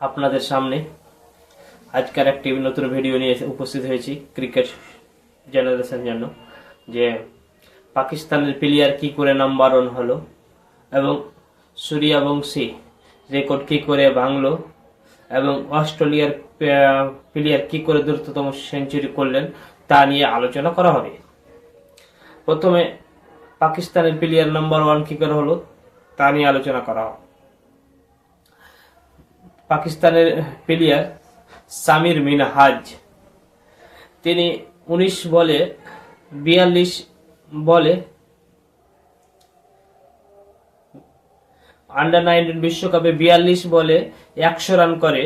আপনাদের সামনে আজকের একটি নতুন ভিডিও নিয়ে উপস্থিত হয়েছি ক্রিকেট জেনারেশন জন্য, যে পাকিস্তানের প্লেয়ার কি করে নাম্বার ওয়ান হলো এবং সূর্যবংশী রেকর্ড কি করে ভাঙলো এবং অস্ট্রেলিয়ার প্লেয়ার কি করে দ্রুততম সেঞ্চুরি করলেন তা নিয়ে আলোচনা করা হবে। প্রথমে পাকিস্তানের প্লেয়ার নাম্বার ওয়ান কি করে হলো তা নিয়ে আলোচনা করা হবে। পাকিস্তানের প্লেয়ার সামির মিনহাজ। তিনি উনিশ বলে, বিয়াল্লিশ বলে আন্ডার নাইনটিন বিশ্বকাপে বিয়াল্লিশ বলে একশো রান করে,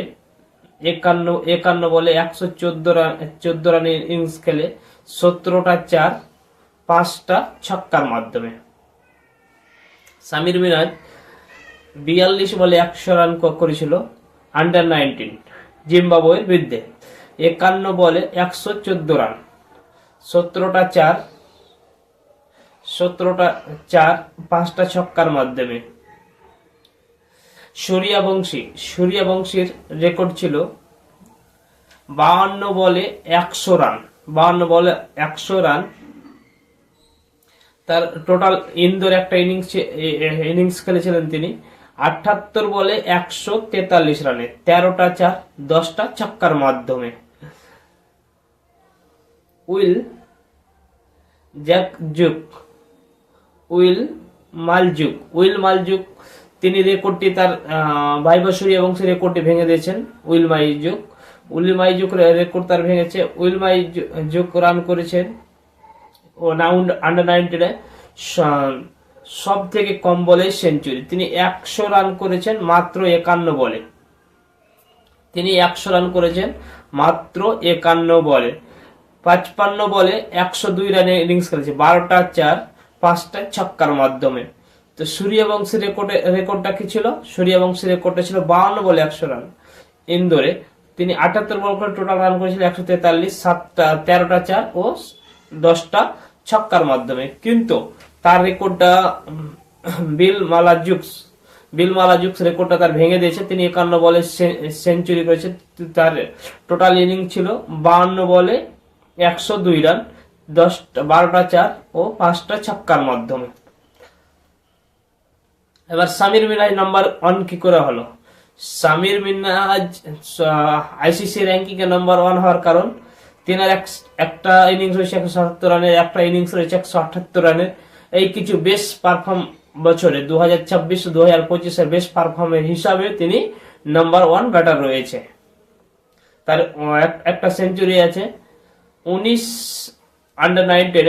একান্ন একান্ন বলে একশো চোদ্দ রান চোদ্দ রানের ইনিংস খেলে সতেরোটা চার, পাঁচটা ছক্কার মাধ্যমে। সামির মিনাজ বিয়াল্লিশ বলে একশো রান করেছিল। আন্ডার নাইনটিন জিম্বাবুয়ের বিরুদ্ধে একান্ন বলে একশো চোদ্দ রান সতেরোটা চার সতেরোটা চার, পাঁচটা ছক্কার মাধ্যমে। সূর্যবংশী সূর্যবংশীর রেকর্ড ছিল বাহান্ন বলে একশো রান বাহান্ন বলে একশো রান তার টোটাল ইন্দোর একটা ইনিংস ইনিংস খেলেছিলেন তিনি। আটাত্তর বলে একশো তেতাল্লিশ রানে, তেরোটা চার, দশটা ছক্কার মাধ্যমে। উইল জ্যাক জুক উইল মালজুক উইল মালজুক, তিনি রেকর্ডটি তার ভাইবাসুরি এবং সে রেকর্ডটি ভেঙে দিয়েছেন, Will Malajczuk. Will Malajczuk record তার ভেঙেছে, উইল মাইজুক রান করেছেন, ও নাউন্ড আন্ডার নাইনটিনে সব থেকে কম বলে সেঞ্চুরি। তিনি একশো রান করেছেন মাত্র একান্ন বলে। তিনি একশো রান করেছেন মাত্র একান্ন বলে। পাঁচপান্ন বলে একশো দুই রানে ইনিংস খেলেছে, বারোটা চার, পাঁচটা ছক্কার মাধ্যমে। তো সূর্যবংশীর রেকর্ডে, রেকর্ডটা কি ছিল? সূর্যবংশীর রেকর্ডটা ছিল বাউন্ন বলে একশো রান। ইন্দোরে তিনি আটাত্তর বল করে টোটাল রান করেছিলেন একশো তেতাল্লিশ, সাতটা, তেরোটা চার ও দশটা ছক্কার মাধ্যমে। কিন্তু তার রেকর্ডটা, বিল মালাজুকস বিল মালাজুকস রেকর্ডটা তার ভেঙে দিয়েছে। তিনি একান্ন বলে সেঞ্চুরি করেছে। তার টোটাল ইনিং ছিল বাহান্ন বলে একশো দুই রান, দশটা, বারোটা চার ও পাঁচটা ছক্কার মাধ্যমে। এবার সামির মিনাজ নাম্বার ওয়ান কি করে হলো? সামির মিনাজ আইসিসি র্যাঙ্কিং এ নাম্বার ওয়ান হওয়ার কারণ, তিনার এক- একটা ইনিংস রয়েছে একশো সাতাত্তর রানের, একটা ইনিংস রয়েছে একশো আটাত্তর রানের। এই কিছু বেশ পারফর্ম বছরে দু হাজার ছাব্বিশ দু হাজার বেশ পারফর্মের হিসাবে তিনি নাম্বার ওয়ান ব্যাটার রয়েছে। তার এক- একটা সেঞ্চুরি আছে। উনিশ আন্ডার নাইনটিন